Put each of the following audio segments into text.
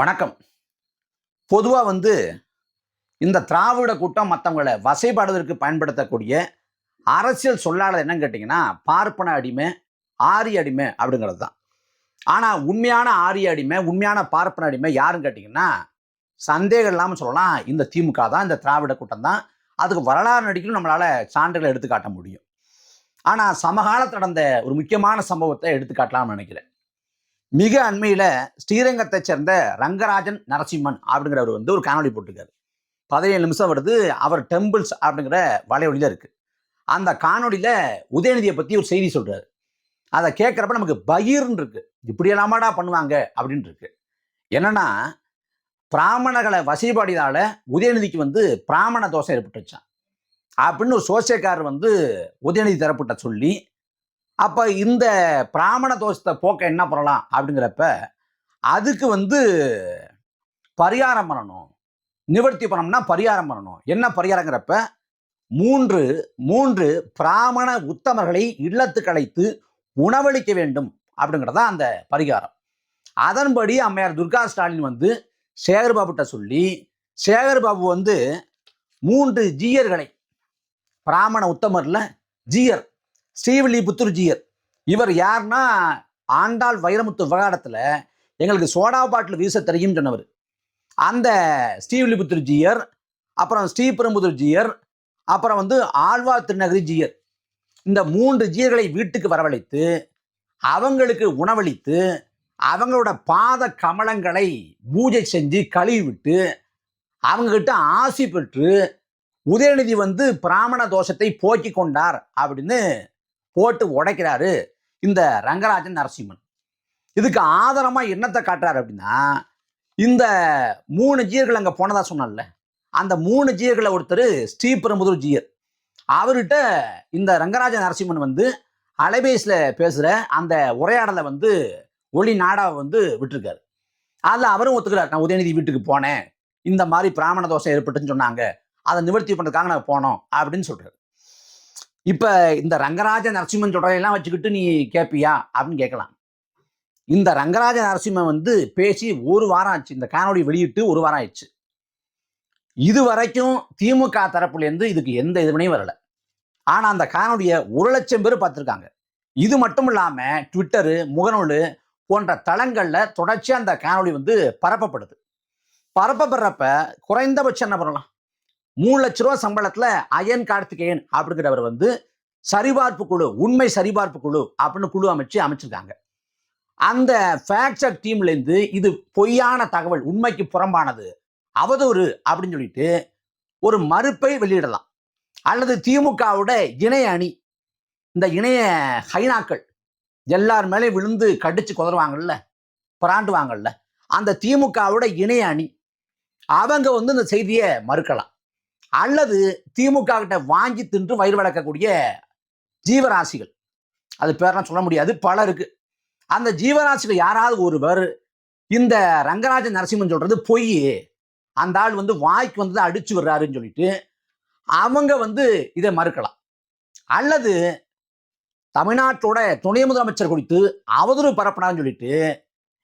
வணக்கம். பொதுவாக வந்து இந்த திராவிட கூட்டம் மற்றவங்களை வசைபாடுவதற்கு பயன்படுத்தக்கூடிய அரசியல் சொல்லாளர் என்னன்னு கேட்டிங்கன்னா பார்ப்பன அடிமை ஆரிய அடிமை அப்படிங்கிறது தான். ஆனால் உண்மையான ஆரிய அடிமை உண்மையான பார்ப்பன அடிமை யாருன்னு கேட்டிங்கன்னா சந்தேகம் இல்லாமல் சொல்லலாம் இந்த திமுக தான் இந்த திராவிட கூட்டம் தான். அதுக்கு வரலாறு நடிக்கணும் நம்மளால் சான்றுகளை எடுத்துக்காட்ட முடியும். ஆனால் சமகாலத்தில் நடந்த ஒரு முக்கியமான சம்பவத்தை எடுத்து காட்டலாம்னு நினைக்கிறேன். மிக அண்மையில் ஸ்ரீரங்கத்தை சேர்ந்த ரங்கராஜன் நரசிம்மன் அப்படிங்கிறவர் வந்து ஒரு காணொலி போட்டிருக்காரு. பதினேழு நிமிஷம் வருது அவர் டெம்பிள்ஸ் அப்படிங்கிற வலைவழியில் இருக்குது அந்த காணொலியில் உதயநிதியை பற்றி ஒரு செய்தி சொல்கிறாரு அதை கேட்குறப்ப நமக்கு பகீர்னு இருக்குது இப்படியெல்லாமாடா பண்ணுவாங்க அப்படின்னு இருக்கு. என்னன்னா பிராமணர்களை வசைபாடினால உதயநிதிக்கு வந்து பிராமண தோஷம் ஏற்பட்டுச்சான் அப்படின்னு ஒரு சோசியக்காரர் வந்து உதயநிதி தரப்பட்ட சொல்லி அப்போ இந்த பிராமண தோஷத்தை போக்க என்ன பண்ணலாம் அப்படிங்கிறப்ப அதுக்கு வந்து பரிகாரம் பண்ணணும். நிவர்த்தி பண்ணோம்னா பரிகாரம் பண்ணணும். என்ன பரிகாரங்கிறப்ப மூன்று மூன்று பிராமண உத்தமர்களை இல்லத்துக்கு அழைத்து உணவளிக்க வேண்டும் அப்படிங்கிறதா அந்த பரிகாரம். அதன்படி அம்மையார் துர்கா ஸ்டாலின் வந்து சேகர்பாபுட்ட சொல்லி சேகர்பாபு வந்து மூன்று ஜீயர்களை பிராமண உத்தமரில் ஜீயர் ஸ்ரீவில்லிபுத்தூர் ஜீயர் இவர் யாருன்னா ஆண்டாள் வைரமுத்து விவகாரத்தில் எங்களுக்கு சோடா பாட்டில் வீச தெரியும் சொன்னவர். அந்த ஸ்ரீவில்லிபுத்தூர் ஜீயர் அப்புறம் ஸ்ரீபெரும்புதூர் ஜீயர் அப்புறம் வந்து ஆழ்வார் திருநகரி ஜியர் இந்த மூன்று ஜீயர்களை வீட்டுக்கு வரவழைத்து அவங்களுக்கு உணவளித்து அவங்களோட பாத கமலங்களை பூஜை செஞ்சு கழுவி விட்டு அவங்ககிட்ட ஆசி பெற்று உதயநிதி வந்து பிராமண தோஷத்தை போக்கி கொண்டார் அப்படின்னு போட்டு உடைக்கிறாரு இந்த ரங்கராஜன் நரசிம்மன். இதுக்கு ஆதாரமாக என்னத்தை காட்டுறாரு அப்படின்னா இந்த மூணு ஜீயர்கள் அங்கே போனதாக சொன்னால அந்த மூணு ஜீயர்களை ஒருத்தர் ஸ்ரீபெரும்புதூர் ஜீயர். அவர்கிட்ட இந்த ரங்கராஜ நரசிம்மன் வந்து அலைபேஸில் பேசுகிற அந்த உரையாடலை வந்து ஒளி நாடாவை வந்து விட்டுருக்காரு. அதில் அவரும் ஒத்துக்கிறார் நான் உதயநிதி வீட்டுக்கு போனேன் இந்த மாதிரி பிராமண தோஷம் ஏற்பட்டுன்னு சொன்னாங்க அதை நிவர்த்தி பண்ணுறதுக்காக நாங்கள் போனோம் அப்படின்னு சொல்கிறார் இப்போ இந்த ரங்கராஜ நரசிம்மன் சொல்றதையெல்லாம் வச்சுக்கிட்டு நீ கேட்பியா அப்படின்னு கேட்கலாம். இந்த ரங்கராஜ நரசிம்மன் வந்து பேசி ஒரு வாரம் ஆச்சு. இந்த காணொலி வெளியிட்டு ஒரு வாரம் ஆயிடுச்சு. இது வரைக்கும் திமுக தரப்புலேருந்து இதுக்கு எந்த எதிர்வினையும் வரல. ஆனா அந்த காணொலியை ஒரு லட்சம் பேர் பார்த்துருக்காங்க. இது மட்டும் இல்லாம ட்விட்டரு முகநூல் போன்ற தளங்கள்ல தொடர்ச்சியா அந்த காணொலி வந்து பரப்பப்படுது. பரப்பப்படுறப்ப குறைந்தபட்சம் என்ன பண்ணலாம்? மூணு லட்ச ரூபா சம்பளத்துல அயன் கார்த்திகேயன் அப்படிங்கிறவர் வந்து சரிபார்ப்பு குழு உண்மை சரிபார்ப்பு குழு அப்படின்னு குழு அமைச்சு அமைச்சிருக்காங்க. அந்த ஃபேக்ட் செக் இது பொய்யான தகவல் உண்மைக்கு புறம்பானது அவதூறு அப்படின்னு சொல்லிட்டு ஒரு மறுப்பை வெளியிடலாம். அல்லது திமுகவோட இணைய அணி இந்த இணைய ஹைனாக்கள் எல்லார் மேலே விழுந்து கடிச்சு குதறுவாங்கல்ல பிராண்டுவாங்கல்ல அந்த திமுகவோட இணைய அணி அவங்க வந்து இந்த செய்தியை மறுக்கலாம். அல்லது திமுக கிட்ட வாங்கி தின்று வயிறு வளர்க்கக்கூடிய ஜீவராசிகள். அது பேரெல்லாம் சொல்ல முடியாது பல இருக்கு. அந்த ஜீவராசிகள் யாராவது ஒருவர் இந்த ரங்கராஜ நரசிம்மன் சொல்றது பொய் அந்த ஆள் வந்து வாய்க்கு வந்து அடிச்சு வர்றாருன்னு சொல்லிட்டு அவங்க வந்து இதை மறுக்கலாம். அல்லது தமிழ்நாட்டோட துணை முதலமைச்சர் குறித்து அவதூறு பரப்பினார்னு சொல்லிட்டு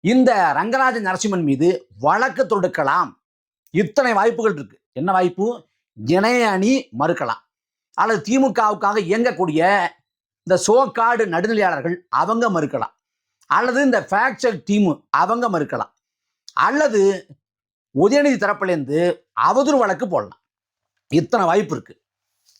இந்த ரங்கராஜ நரசிம்மன் மீது வழக்கு தொடுக்கலாம். இத்தனை வாய்ப்புகள் இருக்கு. என்ன வாய்ப்பு? இணைய அணி மறுக்கலாம். அல்லது திமுகவுக்காக இயங்கக்கூடிய இந்த சோக்காடு நடுநிலையாளர்கள் அவங்க மறுக்கலாம். அல்லது இந்த ஃபேக்சர் டீமு அவங்க மறுக்கலாம். அல்லது உதயநிதி தரப்புலேருந்து அவதூறு வழக்கு போடலாம். இத்தனை வாய்ப்பு இருக்கு.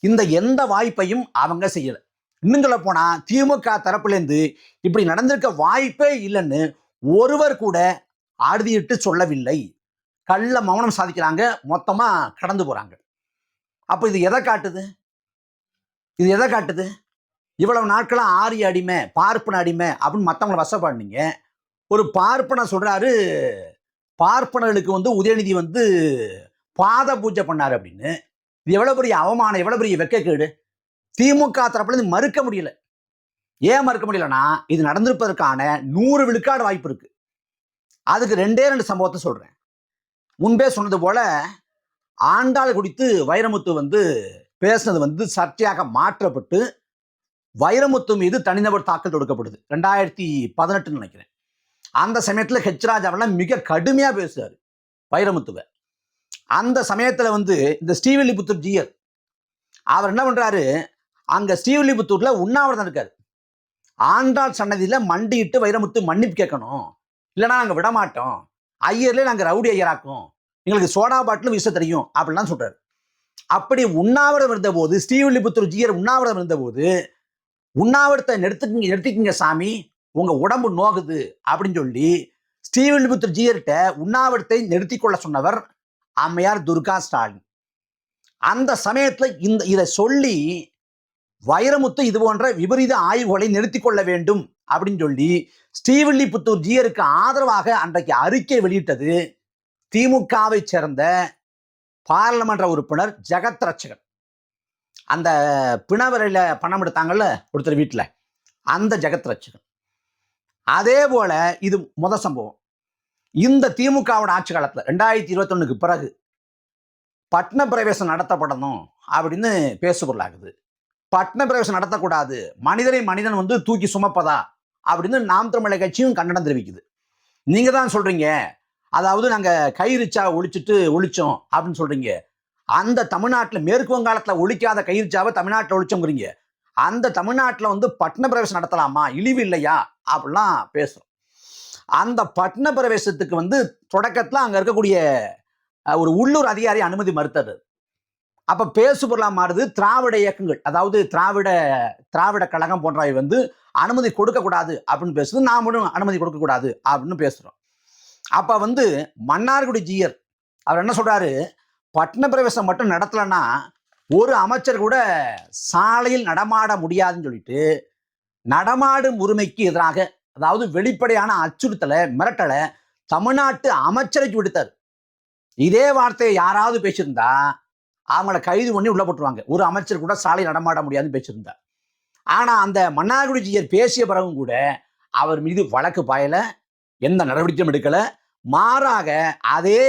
இந்த எந்த வாய்ப்பையும் அவங்க செய்யலை. இன்னும் சொல்ல போனால் திமுக தரப்புலேருந்து இப்படி நடந்திருக்க வாய்ப்பே இல்லைன்னு ஒருவர் கூட அறுதியிட்டு சொல்லவில்லை. கள்ள மௌனம் சாதிக்கிறாங்க. மொத்தமாக கடந்து போகிறாங்க அப்போ இது எதை காட்டுது? இது எதை காட்டுது? இவ்வளவு நாட்களாக ஆரிய அடிமை பார்ப்பன அடிமை அப்படின்னு மற்றவங்களை வசப்பாடினீங்க ஒரு பார்ப்பனை சொல்கிறாரு பார்ப்பனர்களுக்கு வந்து உதயநிதி வந்து பாத பூஜை பண்ணாரு அப்படின்னு. இது எவ்வளோ பெரிய அவமானம் எவ்வளோ பெரிய வெக்கக்கேடு? திமுக தரப்புல இது மறுக்க முடியல. ஏன் மறுக்க முடியலன்னா இது நடந்திருப்பதற்கான நூறு விழுக்காடு வாய்ப்பு இருக்குது அதுக்கு ரெண்டே ரெண்டு சம்பவத்தை சொல்கிறேன் முன்பே சொன்னது போல் ஆண்டாள் குறித்து வைரமுத்து வந்து பேசுனது வந்து சர்ச்சையாக மாற்றப்பட்டு வைரமுத்து மீது தனிநபர் தாக்கல் தொடுக்கப்படுது. ரெண்டாயிரத்தி பதினெட்டுன்னு நினைக்கிறேன். அந்த சமயத்தில் ஹெச் ராஜாவெல்லாம் மிக கடுமையாக பேசுகிறார் வைரமுத்துவை. அந்த சமயத்தில் வந்து இந்த ஸ்ரீவில்லிபுத்தூர் ஜியர் அவர் என்ன பண்ணுறாரு அங்கே ஸ்ரீவில்லிபுத்தூரில் உண்ணாவிரதம் இருக்கார். ஆண்டாள் சன்னதியில் மண்டியிட்டு வைரமுத்து மன்னிப்பு கேட்கணும். இல்லைன்னா நாங்கள் விட மாட்டோம் நாங்கள் ரவுடி ஐயராக்கும். எங்களுக்கு சோடா பாட்டிலும் விஷ தெரியும் அப்படிலாம் சொல்றாரு. அப்படி உண்ணாவிரதம் இருந்தபோது ஸ்ரீவில்லிபுத்தூர் ஜியர் உண்ணாவிரதம் இருந்தபோது உண்ணாவிரத்தை நிறுத்திக்கிங்க நிறுத்திக்கிங்க சாமி உங்கள் உடம்பு நோகுது அப்படின்னு சொல்லி ஸ்ரீவில்லிபுத்தூர் ஜியர்கிட்ட உண்ணாவிரத்தை நிறுத்தி கொள்ள சொன்னவர் அம்மையார் துர்கா ஸ்டாலின். அந்த சமயத்தில் இந்த இதை சொல்லி வைரமுத்து இது போன்ற விபரீத ஆய்வுகளை நிறுத்தி கொள்ள வேண்டும் அப்படின்னு சொல்லி ஸ்ரீவில்லிபுத்தூர் ஜியருக்கு ஆதரவாக அன்றைக்கு அறிக்கை வெளியிட்டது திமுகவை சேர்ந்த பாராளுமன்ற உறுப்பினர் ஜெகத் ரட்சகன் அந்த பிணவரையில் பணம் எடுத்தாங்கல்ல ஒருத்தர் வீட்டில் அந்த ஜெகத் ரட்சகன் அதே போல இது முத சம்பவம். இந்த திமுகவோட ஆட்சி காலத்தில் ரெண்டாயிரத்தி இருபத்தொன்னுக்கு பிறகு பட்ன பிரவேசம் நடத்தப்படணும் அப்படின்னு பேசுபொருளாகுது. பட்ன பிரவேசம் நடத்தக்கூடாது. மனிதரை மனிதன் வந்து தூக்கி சுமப்பதா அப்படின்னு நாம் தமிழக கட்சியும் கண்டனம் தெரிவிக்குது. நீங்க தான் சொல்றீங்க அதாவது நாங்கள் கைரிச்சா ஒழிச்சிட்டு ஒழிச்சோம் அப்படின்னு சொல்றீங்க. அந்த தமிழ்நாட்டில் மேற்கு வங்காளத்தில் ஒழிக்காத கைரிச்சாவை தமிழ்நாட்டில் ஒழிச்சோங்கிறீங்க. அந்த தமிழ்நாட்டில் வந்து பட்ன பிரவேசம் நடத்தலாமா? இழிவு இல்லையா? அப்படிலாம் பேசுகிறோம் அந்த பட்ன பிரவேசத்துக்கு வந்து தொடக்கத்தில் அங்கே இருக்கக்கூடிய ஒரு உள்ளூர் அதிகாரி அனுமதி மறுத்தது. அப்போ பேசு மாறுது. திராவிட இயக்கங்கள் அதாவது திராவிட திராவிட கழகம் போன்றவை வந்து அனுமதி கொடுக்கக்கூடாது அப்படின்னு பேசுது. நாமளும் அனுமதி கொடுக்கக்கூடாது அப்படின்னு பேசுகிறோம் அப்போ வந்து மன்னார்குடி ஜீயர். அவர் என்ன சொல்கிறாரு பட்டண பிரவேசம் மட்டும் நடத்தலைன்னா ஒரு அமைச்சர் கூட சாலையில் நடமாட முடியாதுன்னு சொல்லிட்டு நடமாடும் உரிமைக்கு எதிராக அதாவது வெளிப்படையான அச்சுறுத்தலை மிரட்டலை தமிழ்நாட்டு அமைச்சரைக்கு விடுத்தார். இதே வார்த்தையை யாராவது பேசியிருந்தா அவங்கள கைது பண்ணி உள்ள போட்டுருவாங்க. ஒரு அமைச்சர் கூட சாலை நடமாட முடியாதுன்னு பேசியிருந்தா. ஆனால் அந்த மன்னார்குடி ஜீயர் பேசிய பிறகும் கூட அவர் மீது வழக்கு பாயலை எந்த நடவடிக்கையும் எடுக்கலை மாறாக அதே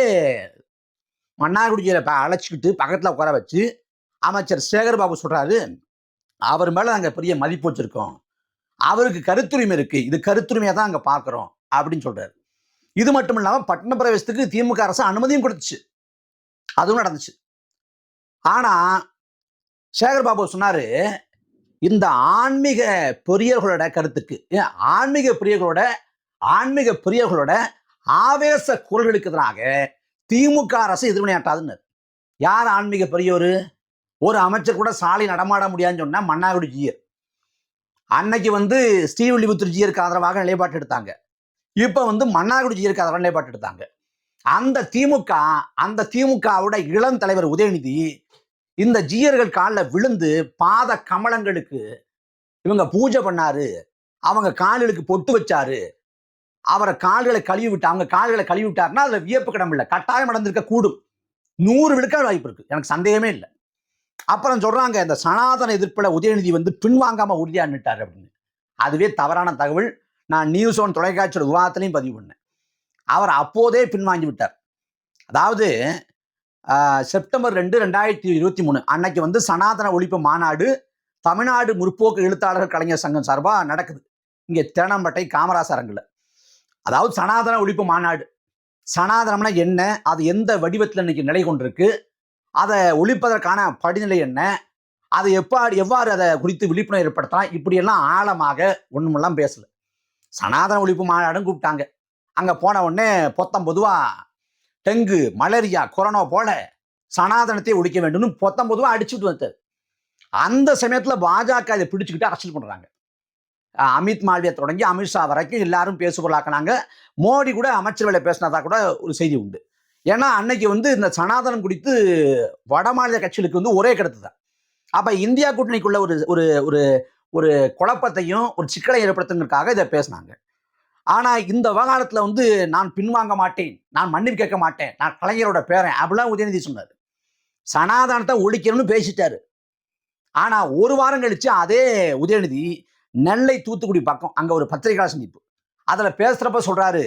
மன்னார்குடியில் ப- அழைச்சிக்கிட்டு பக்கத்தில் உட்கார வச்சு அமைச்சர் சேகர் பாபு அவர் மேலே நாங்கள் பெரிய மதிப்பு வச்சுருக்கோம். அவருக்கு கருத்துரிமை இருக்குது இது கருத்துரிமையை தான் அங்கே பார்க்குறோம் அப்படின்னு சொல்கிறாரு இது மட்டும் இல்லாமல் பட்டின பிரவேசத்துக்கு திமுக அரசு அனுமதியும் கொடுத்துச்சு. அதுவும் நடந்துச்சு. ஆனால் சேகர்பாபு சொன்னார் இந்த ஆன்மீக பிரியர்களோட கருத்துக்கு ஆன்மீக பிரியர்களோட ஆன்மீக பிரியர்களோட ஆவேச குரல்களுக்கு எதிராக திமுக அரசு எதிர்வினையாட்டாதுன்னு. யார் ஆன்மீக பெரியவர் ஒரு அமைச்சர் கூட சாலை நடமாட முடியாதுன்னு சொன்னால் மன்னாகுடி ஜியர். அன்னைக்கு வந்து ஸ்ரீவில்லிபுத்தூர் ஜியருக்கு ஆதரவாக நிலைப்பாட்டு எடுத்தாங்க. இப்போ வந்து மன்னாகுடி ஜியருக்கு ஆதரவாக நிலைப்பாட்டு எடுத்தாங்க. அந்த திமுக அந்த திமுகவோட இளம் தலைவர் உதயநிதி இந்த ஜீயர்கள் காலில் விழுந்து பாத கமலங்களுக்கு இவங்க பூஜை பண்ணாரு. அவங்க கால்களுக்கு பொட்டு வச்சாரு. அவரை கால்களை கழுவி விட்டு அவங்க கால்களை கழுவி விட்டாருன்னா அதுல வியப்பு கிடம் இல்லை கட்டாயம் நடந்திருக்க கூடும். நூறு விழுக்க வாய்ப்பு இருக்கு. எனக்கு சந்தேகமே இல்லை. அப்புறம் சொல்றாங்க இந்த சனாதன எதிர்ப்புல உதயநிதி வந்து பின்வாங்காம உறுதியா நிட்டாரு அப்படின்னு. அதுவே தவறான தகவல். நான் நியூஸ் ஒன் தொலைக்காட்சியோட விவாதத்திலையும் பதிவு பண்ணேன். அவர் அப்போதே பின்வாங்கி விட்டார். அதாவது செப்டம்பர் ரெண்டு ரெண்டாயிரத்தி இருபத்தி மூணு அன்னைக்கு வந்து சனாதன ஒழிப்பு மாநாடு தமிழ்நாடு முற்போக்கு எழுத்தாளர்கள் கலைஞர் சங்கம் சார்பாக நடக்குது. இங்கே தேனம்பட்டை காமராசரங்கில் அதாவது சனாதன ஒழிப்பு மாநாடு. சனாதனம்னா என்ன? அது எந்த வடிவத்தில் இன்னைக்கு நிலை கொண்டிருக்கு? அதை ஒழிப்பதற்கான படிநிலை என்ன? அதை எப்பாடு எவ்வாறு அதை குறித்து விழிப்புணர்வு ஏற்படுத்தலாம்? இப்படியெல்லாம் ஆழமாக ஒன்றுமெல்லாம் பேசல. சனாதன ஒழிப்பு மாநாடுன்னு கூப்பிட்டாங்க. அங்கே போன உடனே பொத்தம் பொதுவாக டெங்கு மலேரியா கொரோனா போல சனாதனத்தை ஒழிக்க வேண்டும்னு பொத்தம் பொதுவாக அடிச்சுட்டு வந்தது அந்த சமயத்தில் பாஜக இதை பிடிச்சுக்கிட்டு அரசியல் பண்ணுறாங்க அமித் மால்வியா தொடங்கி அமித்ஷா வரைக்கும் எல்லாரும் பேசுபொருளாக்கினாங்க. மோடி கூட அமைச்சர்களை பேசினதா கூட ஒரு செய்தி உண்டு. ஏன்னா அன்னைக்கு வந்து இந்த சனாதனம் குறித்து வட மாநில கட்சிகளுக்கு வந்து ஒரே கருத்து தான். அப்போ இந்தியா கூட்டணிக்குள்ள ஒரு ஒரு ஒரு ஒரு குழப்பத்தையும் ஒரு சிக்கலை ஏற்படுத்துங்கிறதுக்காக இதை பேசினாங்க. ஆனால் இந்த விவகாரத்தில் வந்து நான் பின்வாங்க மாட்டேன் நான் மன்னிப்பு கேட்க மாட்டேன் நான் கலைஞரோட பேரன் அப்படிலாம் உதயநிதி சொன்னார். சனாதனத்தை ஒழிக்கணும்னு பேசிட்டாரு. ஆனால் ஒரு வாரம் கழிச்சு அதே உதயநிதி நெல்லை தூத்துக்குடி பக்கம் அங்கே ஒரு பத்திரிகை சந்திப்பு. அதில் பேசுகிறப்ப சொல்கிறாரு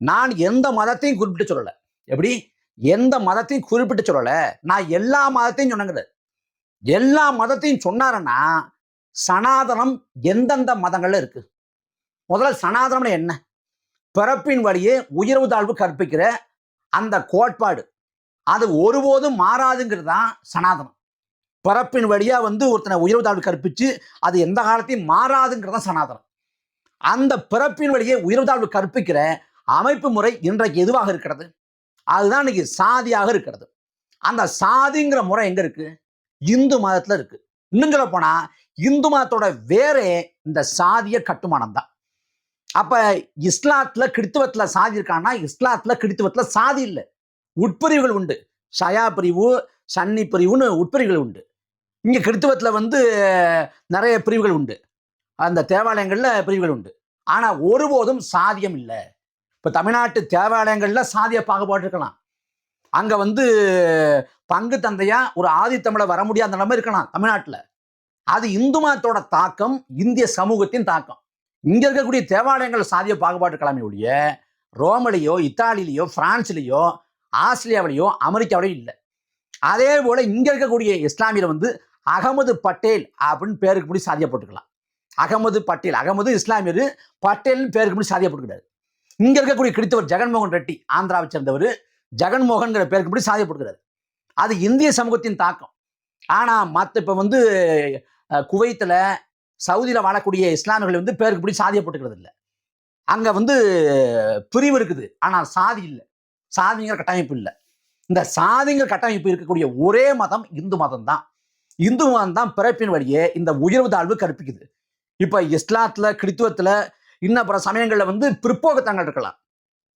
நான் எந்த மதத்தையும் குறிப்பிட்டு சொல்லலை. எப்படி? எந்த மதத்தையும் குறிப்பிட்டு சொல்லலை. நான் எல்லா மதத்தையும் சொன்னங்கிறது எல்லா மதத்தையும் சொன்னாருன்னா சனாதனம் எந்தெந்த மதங்கள்ல இருக்கு? முதல்ல சனாதனம்னு என்ன? பிறப்பின் வழியே உயர்வு தாழ்வு கற்பிக்கிற அந்த கோட்பாடு. அது ஒருபோதும் மாறாதுங்கிறது தான் சனாதனம். பிறப்பின் வழியாக வந்து ஒருத்தனை உயர்வு தாழ்வு கற்பித்து அது எந்த காலத்தையும் மாறாதுங்கிறத சனாதனம். அந்த பிறப்பின் வழியே உயர்வு தாழ்வு கற்பிக்கிற அமைப்பு முறை இன்றைக்கு எதுவாக இருக்கிறது? அதுதான் இன்னைக்கு சாதியாக இருக்கிறது. அந்த சாதிங்கிற முறை எங்கே இருக்குது இந்து மதத்தில் இருக்குது இன்னும் சொல்ல போனால் இந்து மதத்தோட வேறே இந்த சாதிய கட்டுமானம் தான். அப்போ இஸ்லாத்தில் கிறித்துவத்தில் சாதி இருக்கான்னா இஸ்லாத்தில் கிறித்துவத்தில் சாதி இல்லை. உட்பிரிவுகள் உண்டு. ஷயா பிரிவு சன்னி பிரிவுன்னு உட்பிரிவுகள் உண்டு. இங்கே கிறித்துவத்தில் வந்து நிறைய பிரிவுகள் உண்டு. அந்த தேவாலயங்களில் பிரிவுகள் உண்டு. ஆனால் ஒருபோதும் சாதியம் இல்லை. இப்போ தமிழ்நாட்டு தேவாலயங்களில் சாதிய பாகுபாடு இருக்கலாம். அங்கே வந்து பங்கு தந்தையா ஒரு ஆதித்தமிழை வர முடியாத நிலைமை இருக்கலாம் தமிழ்நாட்டில். அது இந்து மதத்தோட தாக்கம் இந்திய சமூகத்தின் தாக்கம். இங்கே இருக்கக்கூடிய தேவாலயங்கள் சாதிய பாகுபாடு இருக்கலாமே ஒழிய ரோமலையோ இத்தாலியிலையோ பிரான்ஸ்லேயோ ஆஸ்திரேலியாவிலேயோ அமெரிக்காவிலையோ இல்லை. அதே போல் இங்கே இருக்கக்கூடிய இஸ்லாமியர் வந்து அகமது பட்டேல் அப்படின்னு பேருக்கு முடி சாதியா போட்டுக்கலாம். அகமது பட்டேல் அகமது இஸ்லாமியர் பட்டேல்னு பேருக்கு முடி சாதியா போட்டுக்கிறாரு இங்கே இருக்கக்கூடிய கிறித்தவர் ஜெகன்மோகன் ரெட்டி ஆந்திராவை சேர்ந்தவர் ஜெகன்மோகன்கிற பேருக்கு முடி சாதிய போட்டுக்கிறாரு அது இந்திய சமூகத்தின் தாக்கம். ஆனால் மற்ற இப்போ வந்து குவைத்தில் சவுதியில் வாழக்கூடிய இஸ்லாமியர்கள் வந்து பேருக்கு பிடி சாதியை போட்டுக்கிறது இல்லை. அங்கே வந்து பிரிவு இருக்குது. ஆனால் சாதி இல்லை. சாதிங்கிற கட்டமைப்பு இல்லை. இந்த சாதிங்கிற கட்டமைப்பு இருக்கக்கூடிய ஒரே மதம் இந்து மதம் தான் இந்து தான் பிறப்பின் வழியே இந்த உயர்வு தாழ்வு கற்பிக்குது. இப்போ இஸ்லாத்துல கிறித்துவத்துல இன்னும் பிற சமயங்களில் வந்து பிற்போக்குத்தங்கள் இருக்கலாம்.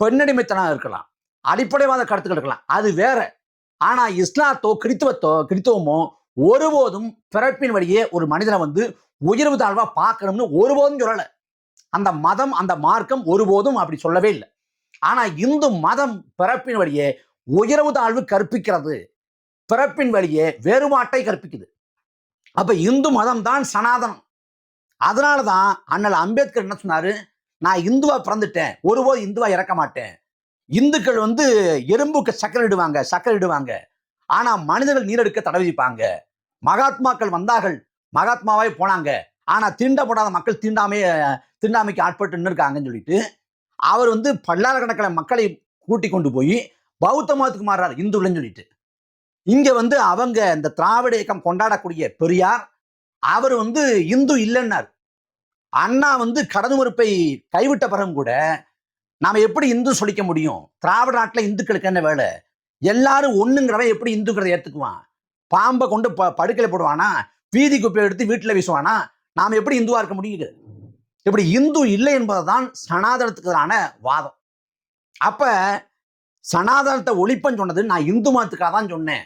பெண்ணடிமைத்தனம் இருக்கலாம். அடிப்படைவாத கருத்துக்கள் இருக்கலாம். அது வேற. ஆனா இஸ்லாத்தோ கிறித்துவத்தோ கிறித்துவமோ ஒருபோதும் பிறப்பின் வழியே ஒரு மனிதனை வந்து உயர்வு தாழ்வா பார்க்கணும்னு ஒருபோதும் சொல்லலை. அந்த மதம் அந்த மார்க்கம் ஒருபோதும் அப்படி சொல்லவே இல்லை. ஆனா இந்து மதம் பிறப்பின் வழியே உயர்வு தாழ்வு கற்பிக்கிறது. பிறப்பின் வழியே வேறுபாட்டை கற்பிக்குது. அப்ப இந்து மதம் தான் சனாதனம். அதனாலதான் அண்ணல் அம்பேத்கர் என்ன சொன்னாரு? நான் இந்துவா பிறந்துட்டேன். ஒருபோது இந்துவா இறக்க மாட்டேன். இந்துக்கள் வந்து எறும்புக்கு சக்கரை இடுவாங்க சக்கரை இடுவாங்க. ஆனா மனிதர்கள் நீரெடுக்க தடை விதிப்பாங்க. மகாத்மாக்கள் வந்தார்கள் மகாத்மாவே போனாங்க. ஆனா தீண்டப்படாத மக்கள் தீண்டாமே தீண்டாமைக்கு ஆட்பட்டு நின்னு இருக்காங்கன்னு சொல்லிட்டு அவர் வந்து பல்லாயிரக்கணக்கான மக்களை கூட்டி கொண்டு போய் பௌத்த மதத்துக்கு மாறுறாரு இந்துலன்னு சொல்லிட்டு. இங்க வந்து அவங்க இந்த திராவிட இயக்கம் கொண்டாடக்கூடிய பெரியார் அவர் வந்து இந்து இல்லைன்னார். அண்ணா வந்து கடன் முறுப்பை கைவிட்ட பிறகும் கூட நாம எப்படி இந்து சொல்லிக்க முடியும்? திராவிட நாட்டில் இந்துக்களுக்கு என்ன வேலை? எல்லாரும் ஒண்ணுங்கிறவன் எப்படி இந்துங்கிறத ஏத்துக்குவான்? பாம்பை கொண்டு ப படுக்கலை போடுவானா? வீதி குப்பையை எடுத்து வீட்டில் வீசுவானா? நாம் எப்படி இந்துவாக இருக்க முடியுது? இப்படி இந்து இல்லை என்பதுதான் தான் எதிரான வாதம். அப்ப சனாதனத்தை ஒழிப்பன்னு சொன்னது நான் இந்து மதத்துக்காக தான் சொன்னேன்.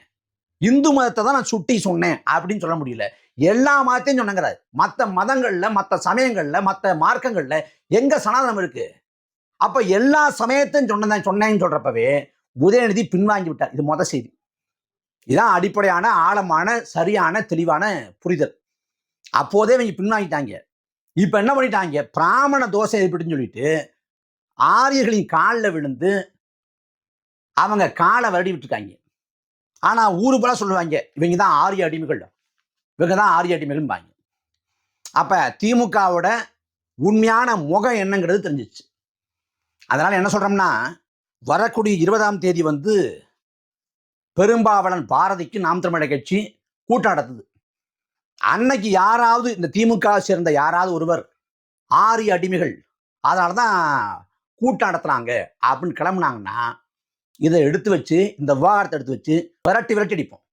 இந்து மதத்தை தான் நான் சுட்டி சொன்னேன் அப்படின்னு சொல்ல முடியல. எல்லா மதத்தையும் சொன்னங்கிறாரு. மற்ற மதங்கள்ல மற்ற சமயங்கள்ல மற்ற மார்க்கங்கள்ல எங்க சனாதனம் இருக்கு? அப்ப எல்லா சமயத்தையும் சொன்னதான் சொன்னேன்னு சொல்றப்பவே உதயநிதி பின்வாங்கி விட்டார். இது மொத செய்தி. இதுதான் அடிப்படையான ஆழமான சரியான தெளிவான புரிதல். அப்போதே இவங்க பின்வாங்கிட்டாங்க. இப்போ என்ன பண்ணிட்டாங்க? பிராமண தோசை எப்படின்னு சொல்லிட்டு ஆரியர்களின் காலில் விழுந்து அவங்க காலை வருடி விட்டுருக்காங்க. ஆனால் ஊரு போல சொல்லுவாங்க இவங்க தான் ஆரிய அடிமைகள். இவங்க தான் ஆரிய அடிமைகள்பாங்க அப்போ திமுகவோட உண்மையான முகம் என்னங்கிறது தெரிஞ்சிச்சு அதனால் என்ன சொல்கிறோம்னா வரக்கூடிய இருபதாம் தேதி வந்து பெரும்பாவலன் பாரதிக்கு நாம் தமிழக கட்சி கூட்டம் நடத்துது அன்னைக்கு யாராவது இந்த திமுக சேர்ந்த யாராவது ஒருவர் ஆரிய அடிமைகள் அதனால தான் கூட்டம் நடத்துனாங்க அப்படின்னு கிளம்புனாங்கன்னா இதை எடுத்து வச்சு இந்த விவகாரத்தை எடுத்து வச்சு விரட்டி விரட்டி அடிப்போம்.